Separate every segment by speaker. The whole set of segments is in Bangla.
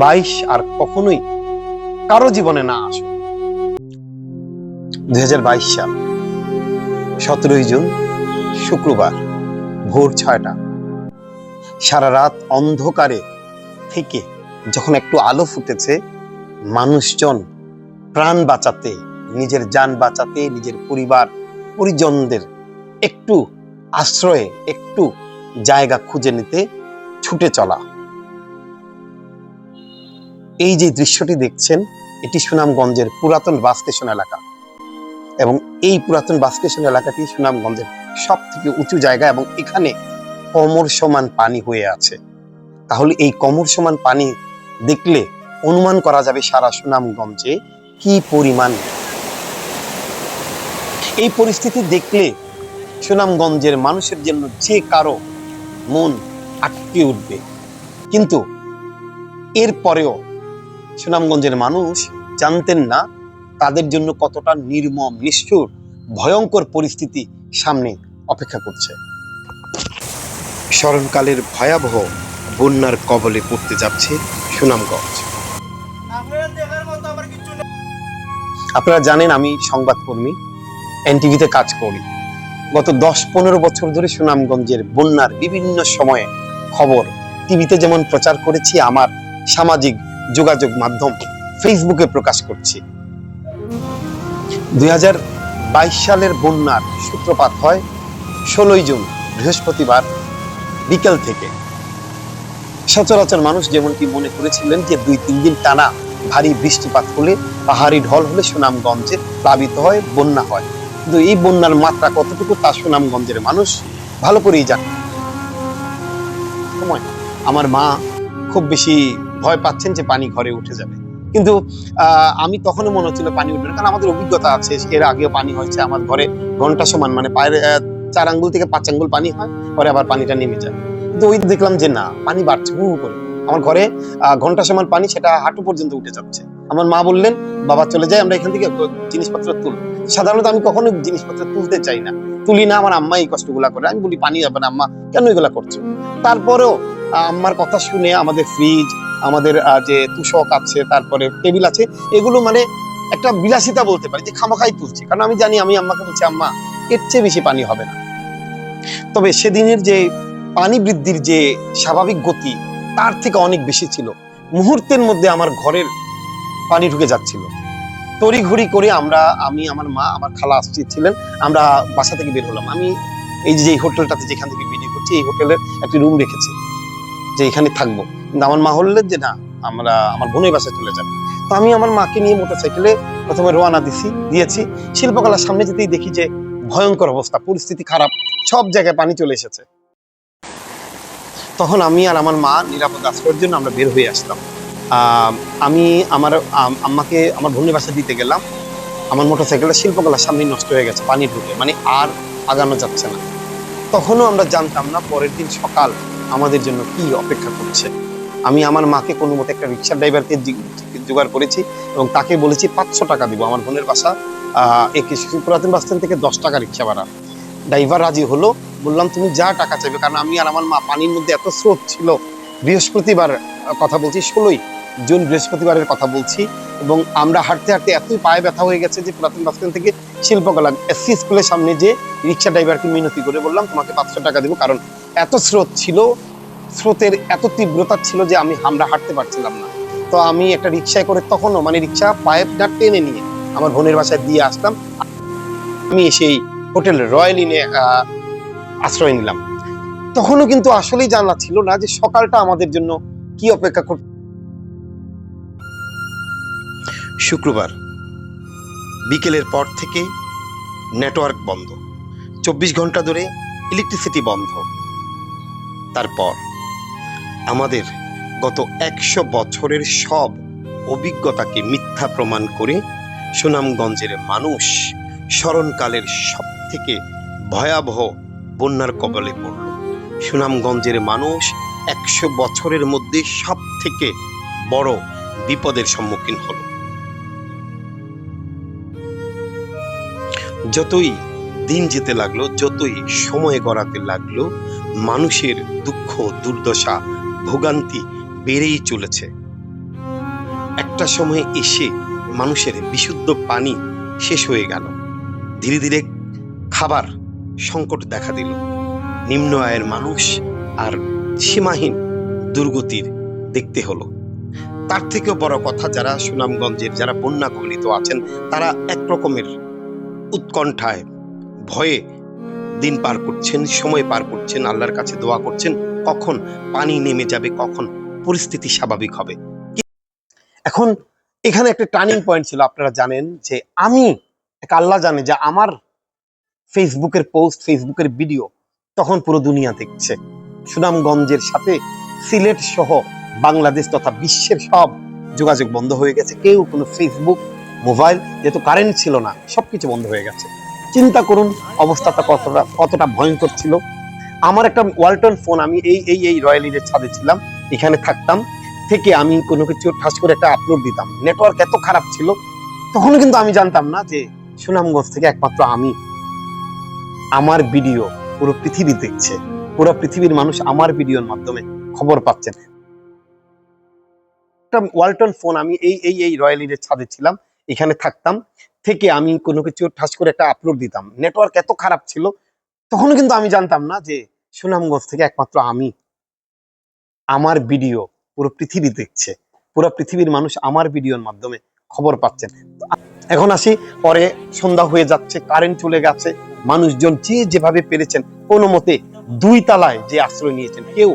Speaker 1: বাইশ আর কখনোই কারও জীবনে না আসে দুই সাল, সতেরোই জুন, শুক্রবার, ভোর ছয়টা। সারা রাত অন্ধকারে থেকে যখন একটু আলো ফুটেছে, মানুষজন প্রাণ বাঁচাতে, নিজের যান বাঁচাতে, নিজের পরিবার, পরিজনদের একটু আশ্রয়ে, একটু জায়গা খুঁজে নিতে ছুটে চলা। এই যে দৃশ্যটি দেখছেন, এটি সুনামগঞ্জের পুরাতন বাস স্টেশন এলাকা। এবং এই পুরাতন বাস স্টেশন এলাকাটি সুনামগঞ্জের সব থেকে উঁচু জায়গা এবং এখানে কমর সমান পানি হয়ে আছে। তাহলে এই কমর সমান পানি দেখলে অনুমান করা যাবে সারা সুনামগঞ্জে কি পরিমাণ। এই পরিস্থিতি দেখলে সুনামগঞ্জের মানুষের জন্য যে কারও মন আটকে উঠবে। কিন্তু এরপরেও সুনামগঞ্জের মানুষ জানতেন না তাদের জন্য কতটা নির্মম, নিষ্ঠুর, ভয়ঙ্কর পরিস্থিতি সামনে অপেক্ষা করছে। স্মরণকালের ভয়াবহ বন্যার কবলে পড়তে যাচ্ছে সুনামগঞ্জ।
Speaker 2: আপনারা
Speaker 1: জানেন আমি সংবাদকর্মী, এনটিভিতে কাজ করি। গত দশ পনেরো বছর ধরে সুনামগঞ্জের বন্যার বিভিন্ন সময়ে খবর, টিভিতে যেমন প্রচার করেছি, আমার সামাজিক যোগাযোগ মাধ্যম ফেসবুকে প্রকাশ করছি। দুই হাজার বাইশ সালের বন্যার সূত্রপাত হয় ষোলোই জুন, বৃহস্পতিবার বিকেল থেকে। সচরাচর মানুষ যেমনটি মনে করেছিলেন যে দুই তিন দিন টানা ভারী বৃষ্টিপাত হলে, পাহাড়ি ঢল হলে সুনামগঞ্জে প্লাবিত হয়, বন্যা হয়। কিন্তু এই বন্যার মাত্রা কতটুকু তা সুনামগঞ্জের মানুষ ভালো করেই জানে। আমার মা খুব বেশি ভয় পাচ্ছেন যে পানি ঘরে উঠে যাবে। কিন্তু আমি তখনও মনে হচ্ছিল পানি উঠবে কারণ আমাদের অভিজ্ঞতা আছে, এর আগেও পানি হয়েছে, আমার ঘরে ঘণ্টা সমান মানে পায়ের চার আঙ্গুল থেকে পাঁচ আঙ্গুল পানি হয়, পরে আবার পানিটা নেমে যায়। কিন্তু ওই দেখলাম যে না, পানি বাড়ছে হু করে। আমার ঘরে ঘণ্টা সমান পানি, সেটা হাঁটু পর্যন্ত উঠে যাচ্ছে। আমার মা বললেন, বাবা, চলে যায় আমরা এখান থেকে জিনিসপত্র তুল। সাধারণত আমি কখনো জিনিসপত্র তুলতে চাই না। তুলি না, আমার আম্মা এই কষ্টগুলা করে। আমি বলি, পানি যাবে না, আম্মা, কেন এগুলা করছ? তারপরেও আম্মার কথা শুনে আমাদের ফ্রিজ আমাদের যে তুষক আছে, তারপরে টেবিল আছে, এগুলো মানে একটা বিলাসিতা বলতে পারি, যে খামাখাই তুলছি। কারণ আমি জানি, আমি আম্মাকে বলছি, আম্মা, এর চেয়ে বেশি পানি হবে না। তবে সেদিনের যে পানি বৃদ্ধির যে স্বাভাবিক গতি, তার থেকে অনেক বেশি ছিল। মুহূর্তের মধ্যে আমার ঘরের পানি ঢুকে যাচ্ছিল। তড়িঘড়ি করে আমরা, আমি, আমার মা, আমার খালা আসছি ছিলেন। আমরা বাসা থেকে বের হলাম। আমি এই যে হোটেলটাতে যেখান থেকে ভিডিও করছি এই হোটেলের একটি রুম রেখেছি, যে এখানে থাকব। কিন্তু আমার মা বললেন যে না, আমরা, আমার বোনের বাসায় চলে যাব। তো আমি আমার মাকে নিয়ে মোটরসাইকেলে প্রথমে রোয়ানা দিছি, দিয়েছি। শিল্পকলার সামনে যেতেই দেখি যে ভয়ঙ্কর অবস্থা, পরিস্থিতি খারাপ, সব জায়গায় পানি চলে এসেছে। তখন আমি আর আমার মা নিরাপদ আশ্রয়ের জন্য আমরা বের হয়ে আসলাম। আমি আমার, আম- আম্মাকে আমার বোনের বাসা দিতে গেলাম। আমার মোটরসাইকেলটা শিল্পকলার সামনে নষ্ট হয়ে গেছে, পানি ঢুকে মানে আর আগানো যাচ্ছে না। তখনও আমরা জানতাম না পরের দিন সকাল আমাদের জন্য কি অপেক্ষা করছে। আমি আমার মাকে কোনো মতে একটা রিক্সা ড্রাইভারকে জোগাড় করেছি এবং তাকে বলেছি পাঁচশো টাকা দিব। আমার বোনের বাসা একে পুরাতন বাস স্ট্যান্ড থেকে দশ টাকা রিক্সা ভাড়া। ড্রাইভার রাজি হলো, বললাম, তুমি যা টাকা চাইবে। কারণ আমি আর আমার মা পানির মধ্যে এত স্রোত ছিল। বৃহস্পতিবার কথা বলছি, ষোলোই জুন বৃহস্পতিবারের কথা বলছি এবং আমরা হাঁটতে হাঁটতে এতই পায়ে ব্যথা হয়ে গেছে যে পুরাতন বাস স্ট্যান্ড থেকে শিল্পকলা, এসসি স্কুলের সামনে যে রিক্সা ড্রাইভারকে মিনতি করে বললাম, তোমাকে পাঁচশো টাকা দেবো। কারণ এত স্রোত ছিল স্রোতের এত তীব্রতা ছিল যে আমি আমরা হাঁটতে পারছিলাম না। তো আমি একটা রিক্সায় করে তখনও মানে রিক্সা পাইপটা টেনে নিয়ে আমার বোনের বাসায় দিয়ে আসলাম। আমি সেই হোটেল রয়্যাল ইনে আশ্রয় নিলাম। তখনও কিন্তু আসলেই জানা ছিল না যে সকালটা আমাদের জন্য কি অপেক্ষা কর শুক্রবার, বিকেলের পর থেকে নেটওয়ার্ক বন্ধ। চব্বিশ ঘণ্টা ধরে ইলেকট্রিসিটি বন্ধ। তারপর আমাদের গত একশো বছরের সব অভিজ্ঞতাকে মিথ্যা প্রমাণ করে সুনামগঞ্জের মানুষ স্মরণকালের সব থেকে ভয়াবহ বন্যার কবলে পড়ল। সুনামগঞ্জের মানুষ একশো বছরের মধ্যে সব থেকে বড় বিপদের সম্মুখীন হলো। যতই দিন যেতে লাগল, যতই সময় গড়াতে লাগল, মানুষের দুঃখ দুর্দশা ভোগান্তি বেড়েই চলেছে। একটা সময় এসে মানুষের বিশুদ্ধ পানি শেষ হয়ে গেল। ধীরে ধীরে খাবার সংকট দেখা দিল। নিম্ন আয়ের মানুষ আর সীমাহীন দুর্গতির দেখতে হলো। তার থেকেও বড় কথা, যারা সুনামগঞ্জের, যারা বন্যা কবলিত আছেন, তারা এক রকমের উৎকণ্ঠায় ভয়ে দিন পার করছেন, সময় পার করছেন, আল্লাহর কাছে দোয়া করছেন। কখন পানি নেমে যাবে, কখন পরিস্থিতি স্বাভাবিক হবে। এখন এখানে একটা টার্নিং পয়েন্ট ছিল, আপনারা জানেন যে আমি আল্লাহ জানে যে আমার ফেসবুকের পোস্ট ফেসবুকের ভিডিও তখন পুরো দুনিয়া দেখছে। সুনামগঞ্জের সাথে সিলেট সহ বাংলাদেশ তথা বিশ্বের সব যোগাযোগ বন্ধ হয়ে গেছে। কেউ কোনো ফেসবুক মোবাইল যেহেতু কারেন্ট ছিল না, সবকিছু বন্ধ হয়ে গেছে। চিন্তা করুন অবস্থাটা কতটা কতটা ভয়ঙ্কর ছিল। আমার একটা ওয়ালটন ফোন আমি এই এই এই রয়্যাল ইডের ছাদে ছিলাম, এখানে থাকতাম, থেকে আমি কোনো কিছু ঠাস করে একটা আপলোড দিতাম। নেটওয়ার্ক এত খারাপ ছিল তখন কিন্তু আমি জানতাম না যে সুনামগঞ্জ থেকে একমাত্র আমি আমার ভিডিও পুরো পৃথিবী দেখছে। পুরো পৃথিবীর মানুষ আমার ভিডিওর মাধ্যমে খবর পাচ্ছেন একটা ওয়ালটন ফোন আমি এই এই এই রয়্যাল ইডের ছাদে ছিলাম, এখানে থাকতাম, থেকে আমি কোনো কিছু ঠাস করে একটা আপলোড দিতাম। নেটওয়ার্ক এত খারাপ ছিল তখন কিন্তু আমি জানতাম না যে সুনামগঞ্জ থেকে একমাত্র আমি। আমার ভিডিও পুরো পৃথিবী দেখছে। পুরো পৃথিবীর মানুষ আমার ভিডিওর মাধ্যমে খবর পাচ্ছেন। এখন আসি, পরে সন্ধ্যা হয়ে যাচ্ছে কারেন্ট চলে গেছে, মানুষজন যে যেভাবে পেরেছেন, কোনো মতে দুই তালায় যে আশ্রয় নিয়েছেন, কেউ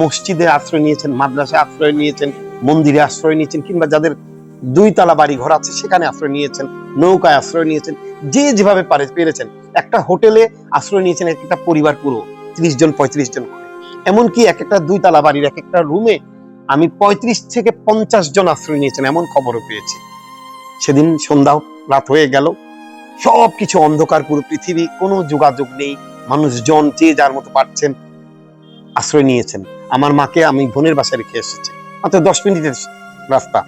Speaker 1: মসজিদে আশ্রয় নিয়েছেন, মাদ্রাসায় আশ্রয় নিয়েছেন, মন্দিরে আশ্রয় নিয়েছেন, কিংবা যাদের দুই তালা বাড়ি ঘর আছে, সেখানে আশ্রয় নিয়েছেন, নৌকায় আশ্রয় নিয়েছেন, যে যেভাবে পারে, পেরেছেন। একটা হোটেলে আশ্রয় নিয়েছেন, একটা পরিবার পুরো। ত্রিশ জন, পঁয়ত্রিশ জন করে। এমনকি এক একটা দুই তালা বাড়ির এক একটা রুমে আমি পঁয়ত্রিশ থেকে পঞ্চাশ জন আশ্রয় নিয়েছেন, এমন খবরও পেয়েছি। সেদিন সন্ধ্যা রাত হয়ে গেল সব কিছু অন্ধকার, পুরো পৃথিবী, কোনো যোগাযোগ নেই, মানুষজন যে যার মতো পারছেন আশ্রয় নিয়েছেন। আমার মাকে আমি বোনের বাসায় রেখে এসেছি। মাত্র দশ মিনিটের রাস্তা।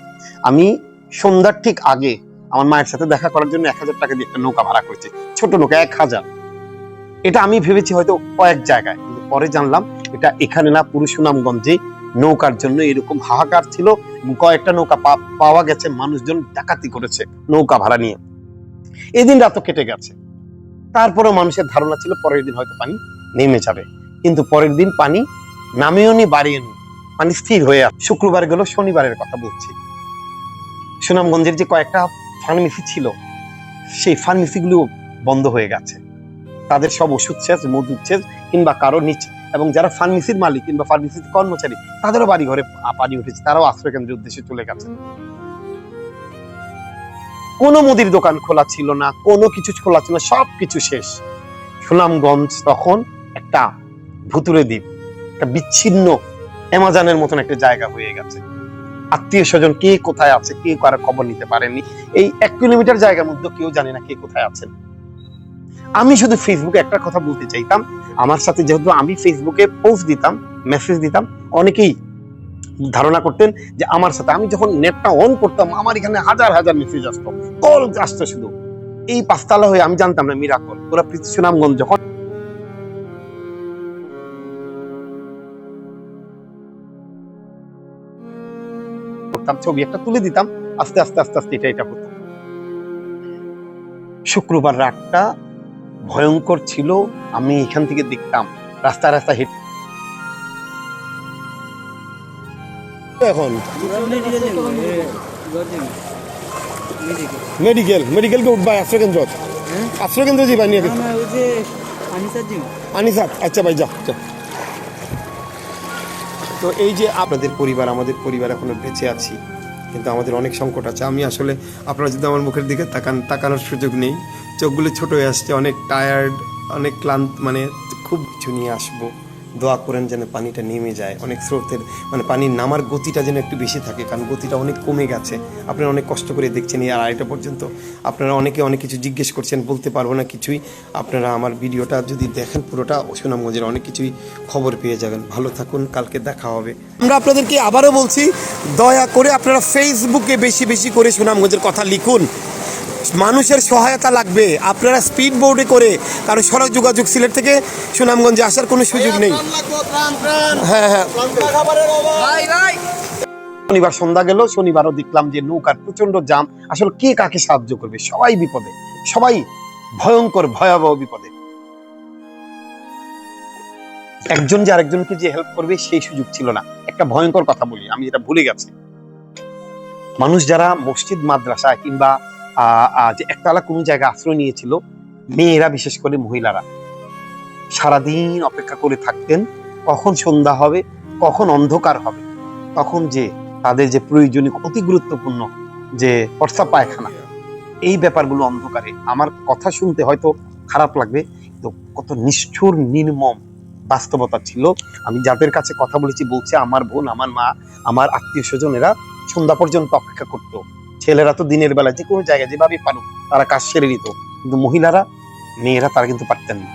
Speaker 1: আমি সন্ধ্যার ঠিক আগে আমার মায়ের সাথে দেখা করার জন্য এক হাজার টাকা দিয়ে একটা নৌকা ভাড়া করেছি। ছোট নৌকা, এক হাজার। এটা আমি ভেবেছি হয়তো কয়েক জায়গায়, কিন্তু পরে জানলাম এটা এখানে না পুরো সুনামগঞ্জে নৌকার জন্য এরকম হাহাকার ছিল কয়েকটা নৌকা পাওয়া গেছে, মানুষজন ডাকাতি করেছে নৌকা ভাড়া নিয়ে। এদিন রাতও কেটে গেছে। তারপরেও মানুষের ধারণা ছিল পরের দিন হয়তো পানি নেমে যাবে। কিন্তু পরের দিন পানি নামেও নি বাড়িয়ে নি। পানি স্থির হয়ে আছে। শুক্রবার গেল, শনিবারের কথা বলছি। সুনামগঞ্জের যে কয়েকটা ফার্মেসি ছিল, সেই ফার্মেসিগুলো বন্ধ হয়ে গেছে। তাদের সব ওষুধ শেষ মজুদ শেষ কিংবা কারও নিচে এবং যারা ফার্মেসির মালিক কিংবা ফার্মেসির কর্মচারী, তাদেরও বাড়ি ঘরে পানি উঠেছে, তারাও আশ্রয় কেন্দ্রের উদ্দেশ্যে চলে গেছে কোনো মুদির দোকান খোলা ছিল না, কোনো কিছু খোলা ছিল না সব কিছু শেষ। সুনামগঞ্জ তখন একটা ভুতুরে দ্বীপ, একটা বিচ্ছিন্ন অ্যামাজনের মতন একটা জায়গা হয়ে গেছে। আত্মীয় স্বজন কে কোথায় আছে, কে কারও খবর নিতে পারেনি এই এক কিলোমিটার জায়গার মধ্যে কেউ জানে না কে কোথায় আছেন। আমি শুধু ফেসবুকে একটা কথা বলতে চাইতাম। আমার সাথে যেহেতু আমি ফেসবুকে পোস্ট দিতাম মেসেজ দিতাম, অনেকেই ধারণা করতেন যে আমার সাথে আমি যখন নেটটা অন করতাম, আমার এখানে হাজার হাজার মেসেজ আসতো। কল আসতো শুধু। এই পাঁচতলা হয়ে আমি জানতাম না মিরাকল পুরো পৃথিবী সুনামগঞ্জ যখন ছবি একটা তুলে দিতাম, আস্তে আস্তে আস্তে আস্তে এটা এটা হতো শুক্রবার রাতটা ভয়ঙ্কর ছিল আমি এখান থেকে দেখতাম রাস্তা রাস্তা হেঁটে এখন? মেডিকেল মেডিকেলকে উঠবা আশ্রয় কেন্দ্র আশ্রয় কেন্দ্র যাবা নিয়ে আনিসাত আচ্ছা ভাই যা যা। তো এই যে আপনাদের পরিবার আমাদের পরিবার এখনও বেঁচে আছি কিন্তু আমাদের অনেক সংকট আছে। আমি আসলে আপনারা যদি আমার মুখের দিকে তাকান তাকানোর সুযোগ নেই। চোখগুলো ছোট হয়ে আসছে, অনেক টায়ার্ড অনেক ক্লান্ত মানে খুব কিছু নিয়ে আসব। দোয়া করেন যেন পানিটা নেমে যায়, অনেক স্রোতের মানে পানির নামার গতিটা যেন একটু বেশি থাকে, কারণ গতিটা অনেক কমে গেছে। আপনারা অনেক কষ্ট করে দেখছেন এই আড়াইটা পর্যন্ত। আপনারা অনেকে অনেক কিছু জিজ্ঞেস করছেন, বলতে পারব না কিছুই। আপনারা আমার ভিডিওটা যদি দেখেন পুরোটা, সুনামগঞ্জের অনেক কিছুই খবর পেয়ে যাবেন। ভালো থাকুন, কালকে দেখা হবে। আমরা আপনাদেরকে আবারও বলছি, দয়া করে আপনারা ফেসবুকে বেশি বেশি করে সুনামগঞ্জের কথা লিখুন। মানুষের সহায়তা লাগবে। আপনারা স্পিড বোর্ডে করে কারণ সড়ক যোগাযোগ সিলেট থেকে সুনামগঞ্জে আসার কোনো সুযোগ নেই। হ্যাঁ হ্যাঁ। শনিবার সন্ধ্যা গেল শনিবারও দেখলাম যে নৌকার প্রচণ্ড জাম। আসলে কে কাকে সাহায্য করবে? সবাই বিপদে। সবাই ভয়ঙ্কর ভয়াবহ বিপদে। একজন যে আরেকজনকে যে হেল্প করবে সেই সুযোগ ছিল না। একটা ভয়ঙ্কর কথা বলি আমি যেটা ভুলে গেছি। মানুষ যারা মসজিদ মাদ্রাসা কিংবা যে একতলা কোনো জায়গায় আশ্রয় নিয়েছিল, মেয়েরা বিশেষ করে মহিলারা। সারাদিন অপেক্ষা করে থাকতেন, কখন সন্ধ্যা হবে, কখন অন্ধকার হবে, তখন যে তাদের যে প্রয়োজনীয়, অতি গুরুত্বপূর্ণ যে প্রস্তাব পায়খানা, এই ব্যাপারগুলো অন্ধকারে। আমার কথা শুনতে হয়তো খারাপ লাগবে তো কত নিষ্ঠুর, নির্মম বাস্তবতা ছিল। আমি যাদের কাছে কথা বলেছি, বলছে, আমার বোন, আমার মা, আমার আত্মীয় স্বজনেরা সন্ধ্যা পর্যন্ত অপেক্ষা করতো। ছেলেরা তো দিনের বেলা যে কোনো জায়গায় যেভাবে পারুক তারা কাজ সেরে নিত। কিন্তু মহিলারা, মেয়েরা তারা কিন্তু পারতেন না।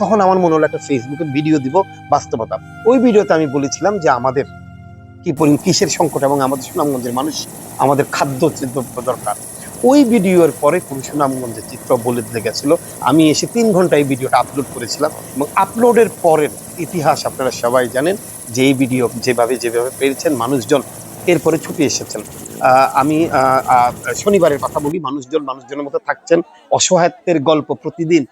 Speaker 1: তখন আমার মনে হলো একটা ফেসবুকে ভিডিও দিব বাস্তবতা। ওই ভিডিওতে আমি বলেছিলাম যে আমাদের কি পরিমাণ কিসের সংকট এবং আমাদের সুনামগঞ্জের মানুষ আমাদের খাদ্য দরকার। ওই ভিডিওর পরে কোন সুনামগঞ্জের চিত্র বলে দিতে গেছিল। আমি এসে তিন ঘণ্টা এই ভিডিওটা আপলোড করেছিলাম এবং আপলোডের পরের ইতিহাস আপনারা সবাই জানেন যে এই ভিডিও যেভাবে যেভাবে পেরেছেন মানুষজন এরপরে ছুটে এসেছেন। আমি শনিবারের কথা বলি, মানুষজন মানুষজনের মতো থাকছেন। অসহায়ত্বের গল্প প্রতিদিন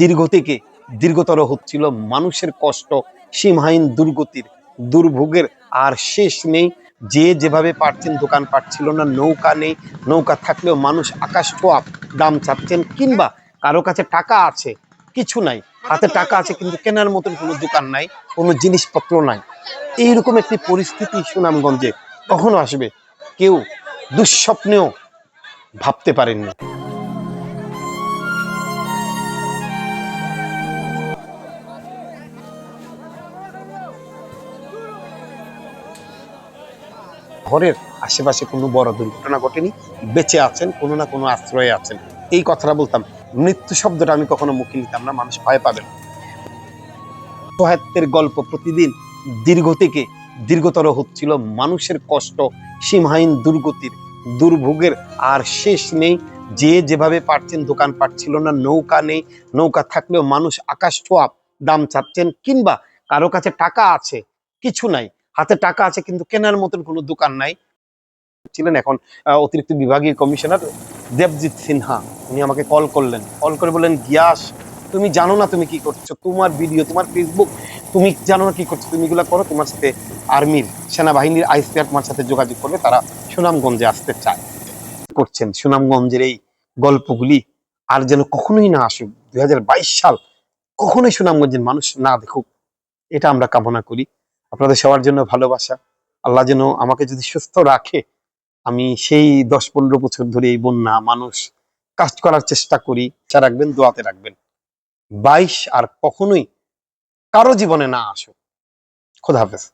Speaker 1: দীর্ঘ থেকে দীর্ঘতর হচ্ছিল। মানুষের কষ্ট, সীমহীন দুর্গতির দুর্ভোগের আর শেষ নেই। যে যেভাবে পারছেন, দোকান পাচ্ছিল না, নৌকা নেই, নৌকা থাকলেও মানুষ আকাশ ছোঁয়া, দাম চাচ্ছেন কিংবা কারও কাছে টাকা আছে, কিছু নাই। হাতে টাকা আছে কিন্তু কেনার মতন কোনো দোকান নাই, কোনো জিনিসপত্র নাই। এইরকম একটি পরিস্থিতি সুনামগঞ্জে কখনো আসবে, কেউ দুঃস্বপ্নেও ভাবতে পারেননি। ঘরের আশেপাশে কোনো বড় দুর্ঘটনা ঘটেনি, বেঁচে আছেন, কোনো না কোনো আশ্রয়ে আছেন। এই কথাটা বলতাম, মৃত্যু শব্দটা আমি কখনো মুখে নিতাম না, মানুষ ভয় পাবেন সহায়ত্বের গল্প প্রতিদিন দীর্ঘ থেকে দীর্ঘতর হচ্ছিল মানুষের কষ্ট, সীমহীন দুর্গতির, দুর্ভোগের আর শেষ নেই। যে যেভাবে পারছেন দোকান পাচ্ছিল না, নৌকা নেই, নৌকা থাকলেও মানুষ আকাশ ছোঁয়া, দাম চাচ্ছেন, কিংবা কারও কাছে টাকা আছে, কিছু নাই। হাতে টাকা আছে কিন্তু কেনার মতন কোনো দোকান নাই। ছিলেন এখন অতিরিক্ত বিভাগীয় কমিশনার দেবজিৎ সিনহা। উনি আমাকে কল করলেন। কল করে বললেন, গিয়াস, তুমি জানো না তুমি কি করছ? তোমার ভিডিও, তোমার ফেসবুক, তুমি জানো না কি করছ? তুমি এগুলো করো, তোমার সাথে আর্মির সেনাবাহিনীর আইসিআর তোমার সাথে যোগাযোগ করবে তারা সুনামগঞ্জে আসতে চায়। করছেন সুনামগঞ্জের এই গল্পগুলি আর যেন কখনোই না আসুক। দুই হাজার বাইশ সাল কখনোই সুনামগঞ্জের মানুষ না দেখুক। এটা আমরা কামনা করি। আপনাদের সবার জন্য ভালোবাসা। আল্লাহ যেন আমাকে যদি সুস্থ রাখে, আমি সেই দশ পনেরো বছর ধরে এই বন্যা মানুষ কাজ করার চেষ্টা করি। যা রাখবেন, দোয়াতে রাখবেন। বাইশ আর কখনোই কারও জীবনে না আসুক। খোদা হাফেজ।